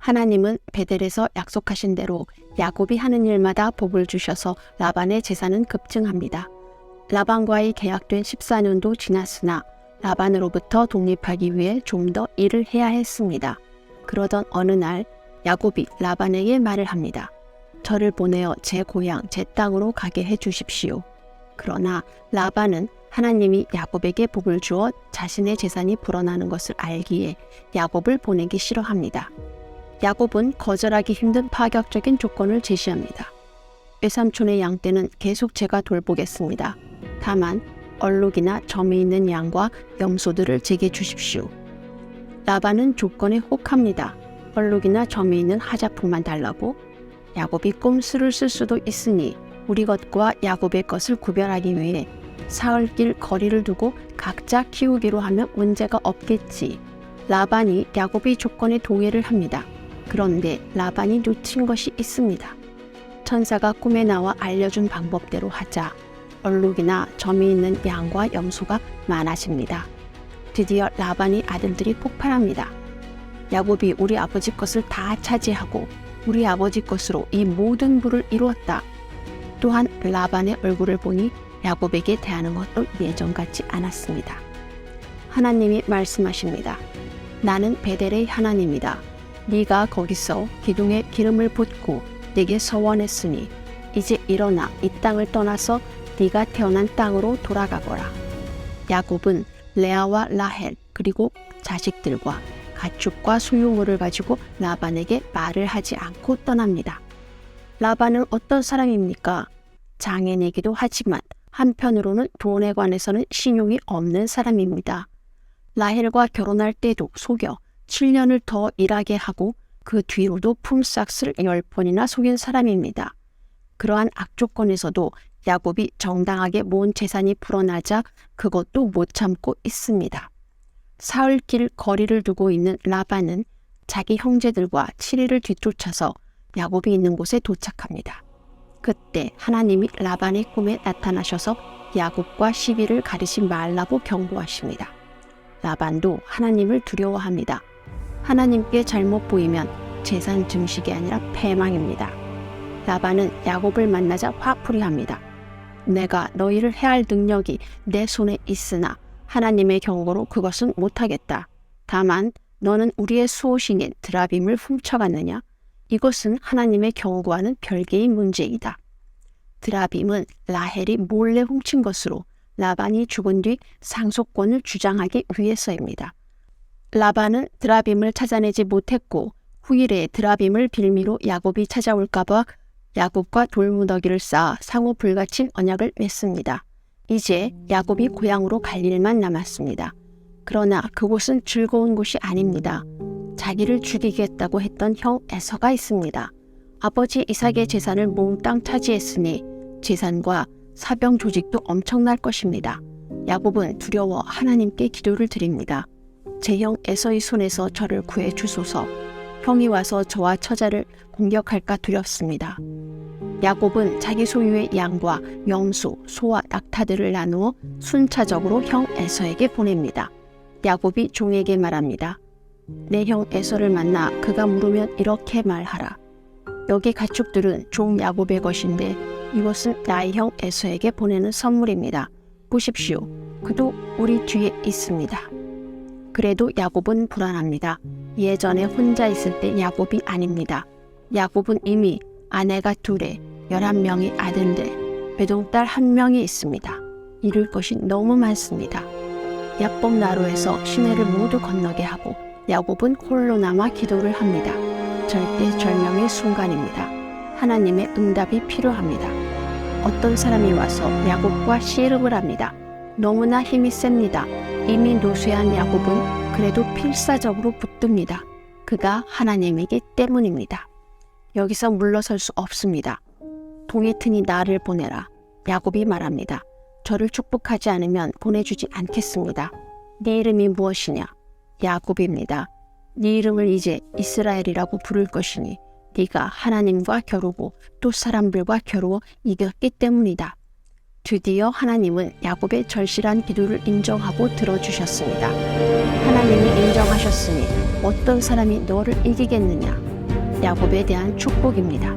하나님은 베델에서 약속하신 대로 야곱이 하는 일마다 복을 주셔서 라반의 재산은 급증합니다. 라반과의 계약된 14년도 지났으나 라반으로부터 독립하기 위해 좀 더 일을 해야 했습니다. 그러던 어느 날 야곱이 라반에게 말을 합니다. 저를 보내어 제 고향, 제 땅으로 가게 해 주십시오. 그러나 라반은 하나님이 야곱에게 복을 주어 자신의 재산이 불어나는 것을 알기에 야곱을 보내기 싫어합니다. 야곱은 거절하기 힘든 파격적인 조건을 제시합니다. 외삼촌의 양 떼는 계속 제가 돌보겠습니다. 다만 얼룩이나 점이 있는 양과 염소들을 제게 주십시오. 라반은 조건에 혹합니다. 얼룩이나 점이 있는 하자품만 달라고 야곱이 꼼수를 쓸 수도 있으니 우리 것과 야곱의 것을 구별하기 위해 사흘길 거리를 두고 각자 키우기로 하면 문제가 없겠지. 라반이 야곱의 조건에 동의를 합니다. 그런데 라반이 놓친 것이 있습니다. 천사가 꿈에 나와 알려준 방법대로 하자 얼룩이나 점이 있는 양과 염소가 많아집니다. 드디어 라반이 아들들이 폭발합니다. 야곱이 우리 아버지 것을 다 차지하고 우리 아버지 것으로 이 모든 부를 이루었다. 또한 라반의 얼굴을 보니 야곱에게 대하는 것도 예전 같지 않았습니다. 하나님이 말씀하십니다. 나는 베델의 하나님이다. 네가 거기서 기둥에 기름을 붓고 내게 서원했으니 이제 일어나 이 땅을 떠나서 네가 태어난 땅으로 돌아가거라. 야곱은 레아와 라헬 그리고 자식들과 가축과 소유물을 가지고 라반에게 말을 하지 않고 떠납니다. 라반은 어떤 사람입니까? 장인이기도 하지만 한편으로는 돈에 관해서는 신용이 없는 사람입니다. 라헬과 결혼할 때도 속여 7년을 더 일하게 하고 그 뒤로도 품삯을 10번이나 속인 사람입니다. 그러한 악조건에서도 야곱이 정당하게 모은 재산이 불어나자 그것도 못 참고 있습니다. 사흘길 거리를 두고 있는 라반은 자기 형제들과 7일을 뒤쫓아서 야곱이 있는 곳에 도착합니다. 그때 하나님이 라반의 꿈에 나타나셔서 야곱과 시비를 가리지 말라고 경고하십니다. 라반도 하나님을 두려워합니다. 하나님께 잘못 보이면 재산 증식이 아니라 패망입니다. 라반은 야곱을 만나자 화풀이합니다. 내가 너희를 해할 능력이 내 손에 있으나 하나님의 경고로 그것은 못하겠다. 다만 너는 우리의 수호신인 드라빔을 훔쳐갔느냐? 이것은 하나님의 경고와는 별개의 문제이다. 드라빔은 라헬이 몰래 훔친 것으로 라반이 죽은 뒤 상속권을 주장하기 위해서입니다. 라반은 드라빔을 찾아내지 못했고 후일에 드라빔을 빌미로 야곱이 찾아올까봐 야곱과 돌무더기를 쌓아 상호 불가침 언약을 맺습니다. 이제 야곱이 고향으로 갈 일만 남았습니다. 그러나 그곳은 즐거운 곳이 아닙니다. 자기를 죽이겠다고 했던 형 에서가 있습니다. 아버지 이삭의 재산을 몽땅 차지했으니 재산과 사병 조직도 엄청날 것입니다. 야곱은 두려워 하나님께 기도를 드립니다. 제 형 에서의 손에서 저를 구해 주소서. 형이 와서 저와 처자를 공격할까 두렵습니다. 야곱은 자기 소유의 양과 염소, 소와 낙타들을 나누어 순차적으로 형 에서에게 보냅니다. 야곱이 종에게 말합니다. 내 형 에서를 만나 그가 물으면 이렇게 말하라. 여기 가축들은 종 야곱의 것인데 이것은 나의 형 에서에게 보내는 선물입니다. 보십시오. 그도 우리 뒤에 있습니다. 그래도 야곱은 불안합니다. 예전에 혼자 있을 때 야곱이 아닙니다. 야곱은 이미 아내가 둘에 열한 명의 아들들, 외동딸 한 명이 있습니다. 이룰 것이 너무 많습니다. 야법 나루에서 시내를 모두 건너게 하고 야곱은 홀로 남아 기도를 합니다. 절대 절명의 순간입니다. 하나님의 응답이 필요합니다. 어떤 사람이 와서 야곱과 씨름을 합니다. 너무나 힘이 셉니다. 이미 노쇠한 야곱은 그래도 필사적으로 붙듭니다. 그가 하나님이기 때문입니다. 여기서 물러설 수 없습니다. 동이 트니 나를 보내라. 야곱이 말합니다. 저를 축복하지 않으면 보내주지 않겠습니다. 네 이름이 무엇이냐? 야곱입니다. 네 이름을 이제 이스라엘이라고 부를 것이니 네가 하나님과 겨루고 또 사람들과 겨루어 이겼기 때문이다. 드디어 하나님은 야곱의 절실한 기도를 인정하고 들어주셨습니다. 하나님이 인정하셨으니 어떤 사람이 너를 이기겠느냐? 야곱에 대한 축복입니다.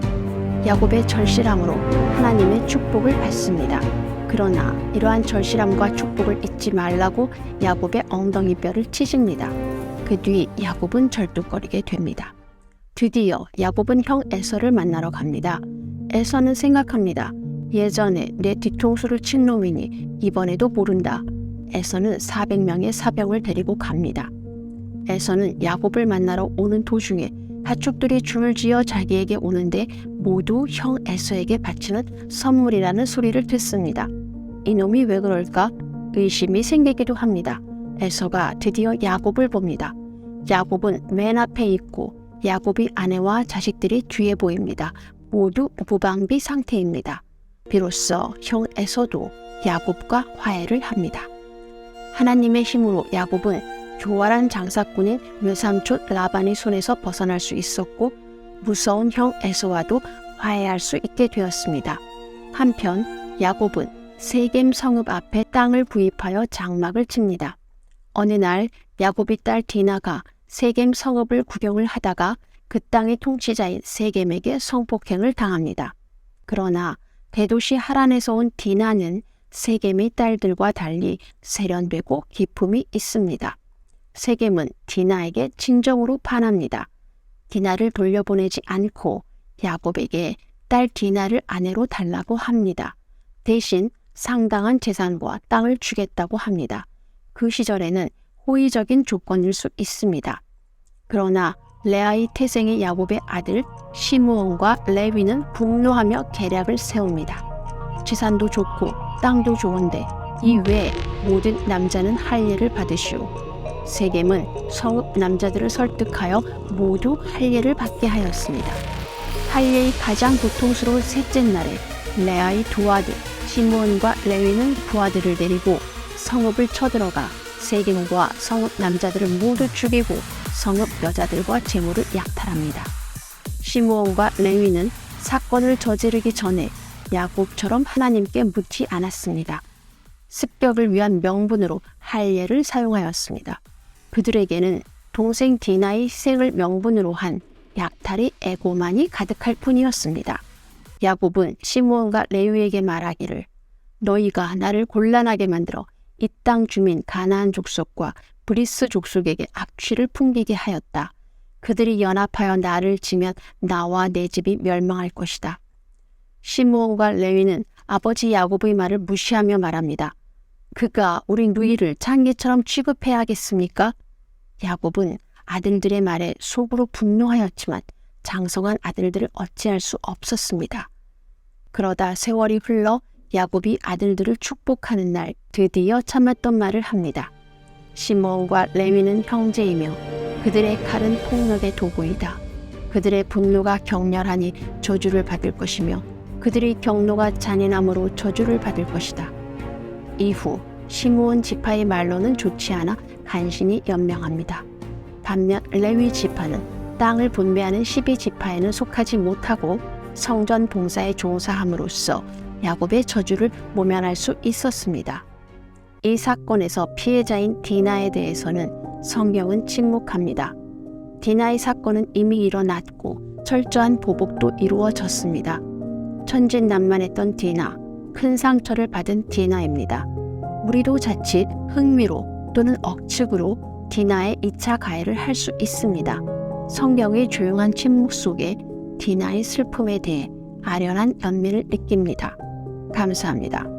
야곱의 절실함으로 하나님의 축복을 받습니다. 그러나 이러한 절실함과 축복을 잊지 말라고 야곱의 엉덩이뼈를 치십니다. 그 뒤 야곱은 절뚝거리게 됩니다. 드디어 야곱은 형 에서를 만나러 갑니다. 에서는 생각합니다. 예전에 내 뒤통수를 친 놈이니 이번에도 모른다. 에서는 400명의 사병을 데리고 갑니다. 에서는 야곱을 만나러 오는 도중에 가축들이 줄을 지어 자기에게 오는데 모두 형 에서에게 바치는 선물이라는 소리를 듣습니다. 이놈이 왜 그럴까? 의심이 생기기도 합니다. 에서가 드디어 야곱을 봅니다. 야곱은 맨 앞에 있고 야곱이 아내와 자식들이 뒤에 보입니다. 모두 무방비 상태입니다. 비로소 형 에서도 야곱과 화해를 합니다. 하나님의 힘으로 야곱은 교활한 장사꾼인 외삼촌 라반의 손에서 벗어날 수 있었고 무서운 형 에서와도 화해할 수 있게 되었습니다. 한편 야곱은 세겜 성읍 앞에 땅을 구입하여 장막을 칩니다. 어느 날 야곱이 딸 디나가 세겜 성읍을 구경을 하다가 그 땅의 통치자인 세겜에게 성폭행을 당합니다. 그러나 대도시 하란에서 온 디나는 세겜의 딸들과 달리 세련되고 기품이 있습니다. 세겜은 디나에게 진정으로 반합니다. 디나를 돌려보내지 않고 야곱에게 딸 디나를 아내로 달라고 합니다. 대신 상당한 재산과 땅을 주겠다고 합니다. 그 시절에는 호의적인 조건일 수 있습니다. 그러나 레아의 태생의 야곱의 아들 시므온과 레위는 분노하며 계략을 세웁니다. 재산도 좋고 땅도 좋은데 이 외에 모든 남자는 할례를 받으시오. 세겜은 성읍 남자들을 설득하여 모두 할례를 받게 하였습니다. 할례의 가장 고통스러운 셋째 날에 레아의 두 아들 시므온과 레위는 부하들을 데리고 성읍을 쳐들어가 세겜과 성읍 남자들을 모두 죽이고 성읍 여자들과 재물을 약탈합니다. 시므온과 레위는 사건을 저지르기 전에 야곱처럼 하나님께 묻지 않았습니다. 습격을 위한 명분으로 할례를 사용하였습니다. 그들에게는 동생 디나의 희생을 명분으로 한 약탈의 애고만이 가득할 뿐이었습니다. 야곱은 시므온과 레위에게 말하기를 너희가 나를 곤란하게 만들어 이 땅 주민 가나안 족속과 브리스 족속에게 악취를 풍기게 하였다. 그들이 연합하여 나를 지면 나와 내 집이 멸망할 것이다. 시므온과 레위는 아버지 야곱의 말을 무시하며 말합니다. 그가 우리 누이를 장기처럼 취급해야겠습니까? 야곱은 아들들의 말에 속으로 분노하였지만 장성한 아들들을 어찌할 수 없었습니다. 그러다 세월이 흘러 야곱이 아들들을 축복하는 날 드디어 참았던 말을 합니다. 시몬과 레위는 형제이며 그들의 칼은 폭력의 도구이다. 그들의 분노가 격렬하니 저주를 받을 것이며 그들의 경노가 잔인함으로 저주를 받을 것이다. 이후 시므온 지파의 말로는 좋지 않아 간신히 연명합니다. 반면 레위 지파는 땅을 분배하는 12 지파에는 속하지 못하고 성전 봉사에 종사함으로써 야곱의 저주를 모면할 수 있었습니다. 이 사건에서 피해자인 디나에 대해서는 성경은 침묵합니다. 디나의 사건은 이미 일어났고 철저한 보복도 이루어졌습니다. 천진난만했던 디나, 큰 상처를 받은 디나입니다. 우리도 자칫 흥미로 또는 억측으로 디나의 2차 가해를 할 수 있습니다. 성경의 조용한 침묵 속에 디나의 슬픔에 대해 아련한 연민을 느낍니다. 감사합니다.